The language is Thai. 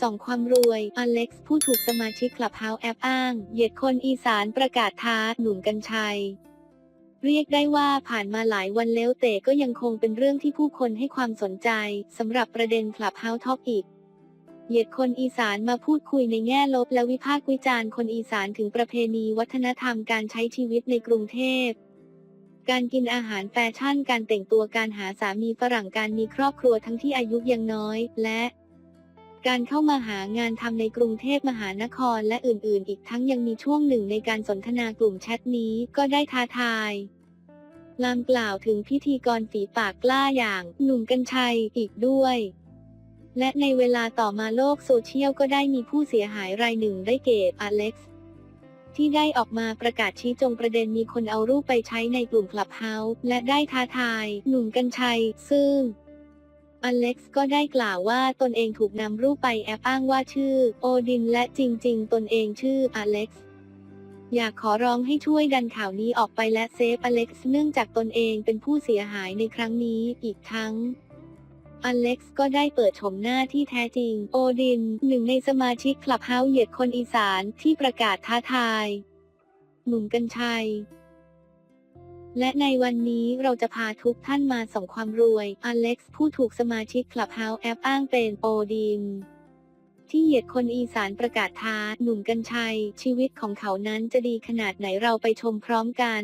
ส่องความรวย อเล็กซ์ผู้ถูกสมาชิกคลับเฮาส์แอปอ้าง เหยียดคนอีสานประกาศท้าหนุ่มกัญชัย เรียกได้ว่าผ่านมาหลายวันแล้วแต่ก็ยังคงเป็นเรื่องที่ผู้คนให้ความสนใจสำหรับประเด็นคลับเฮาส์ท็อปอีกเหยียดคนอีสานมาพูดคุยในแง่ลบและวิพากษ์วิจารณ์คนอีสานถึงประเพณีวัฒนธรรมการใช้ชีวิตในกรุงเทพ การกินอาหารแฟชั่น การแต่งตัวการหาสามีฝรั่งการมีครอบครัวทั้งที่อายุยังน้อย และ การเข้ามาหางานทำในกรุงเทพมหานครและอื่นๆ อีกทั้งยังมีช่วงหนึ่งในการสนทนากลุ่มแชทนี้ก็ได้ท้าทายลามกล่าวถึงพิธีกรฝีปากกล้าอย่างหนุ่มกัญชัยอีกด้วย และในเวลาต่อมาโลกโซเชียลก็ได้มีผู้เสียหายรายหนึ่งได้เกตอเล็กซ์ที่ได้ออกมาประกาศชี้จงประเด็นมีคนเอารูปไปใช้ในกลุ่มคลับเฮาส์และได้ท้าทาย หนุ่มกัญชัย ซึ่ง อเล็กซ์ก็ได้กล่าวว่าตนเองถูกนำรูปไปแอบอ้างว่าชื่อ โอดินและจริง ๆ ตนเองชื่ออเล็กซ์อยากขอร้องให้ช่วยดันข่าวนี้ออกไปและเซฟอเล็กซ์เนื่องจากตนเองเป็นผู้เสียหายในครั้งนี้อีกทั้งอเล็กซ์ก็ได้เปิดชมหน้าที่แท้จริง โอดิน หนึ่งในสมาชิกคลับเฮาส์เหยียดคนอีสานที่ประกาศท้าทาย หนุ่มกัญชัย และในวันนี้เราจะพาทุกท่านมาส่องความรวย อเล็กซ์ผู้ถูกสมาชิกคลับเฮาส์แอปอ้างเป็นโอดีม ที่เหยียดคนอีสานประกาศท้า หนุ่มกัญชัย ชีวิตของเขานั้นจะดีขนาดไหนเราไปชมพร้อมกัน